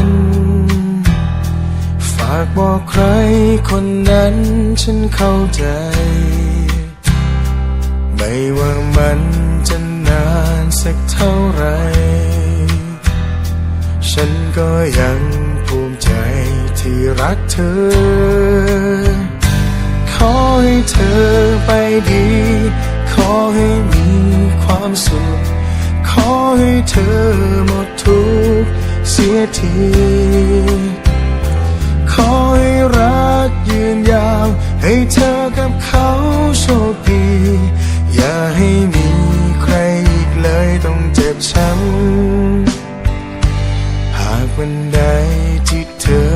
น บอกใครคนนั้นฉันเข้าใจ ไม่ว่ามันจะนานสักเท่าไร ฉันก็ยังภูมิใจที่รักเธอ ขอให้เธอไปดี ขอให้มีความสุข ขอให้เธอหมดทุกข์เสียที ให้เธอกับเขาโชคดี อย่าให้มีใครอีกเลยต้องเจ็บช้ำหากวันใดที่เธอ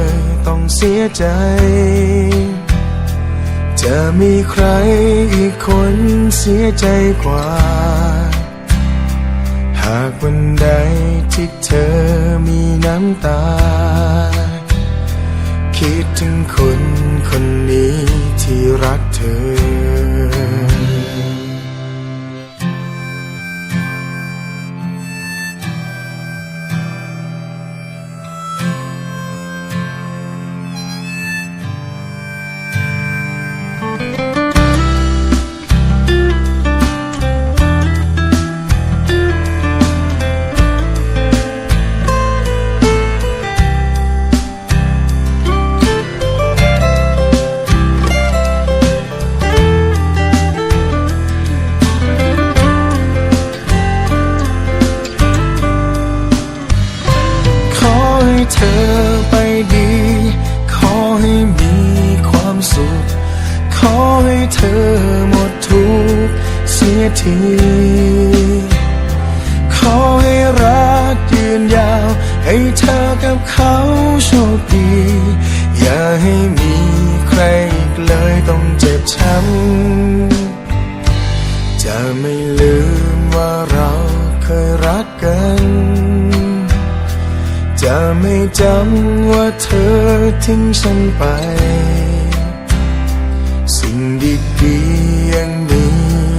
ต้องเสียใจ จะมีใครอีกคนเสียใจกว่า หากวันใดที่เธอมีน้ำตา คิดถึงคน คนนี้ที่รักเธอ เธอไปดี ขอให้มีความสุข ขอให้เธอหมดทุกเสียที ขอให้รักยืนยาว ให้เธอกับเขาโชคดี อย่าให้มีใครอีกเลยต้องเจ็บช้ำำว่าเธอทิ้งฉันไป สิ่งดีๆยังมี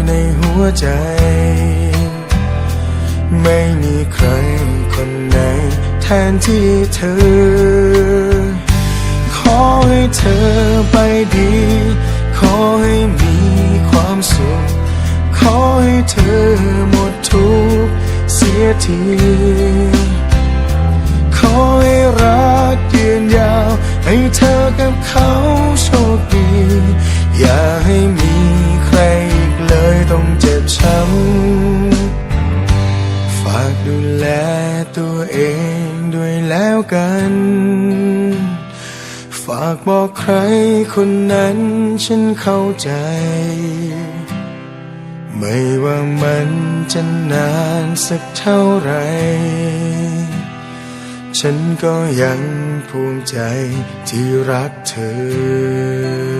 ในหัวใจ ไม่มีใครคนไหนแทนที่เธอ ขอให้เธอไปดี ขอให้มีความสุข ขอให้เธอหมดทุกข์เสียที องด้วยแล้วกัน ฝากบอกใครคนนั้นฉันเข้าใจ ไม่ว่ามันจะนานสักเท่าไหรฉันก็ยังภูมิใจที่รักเธอ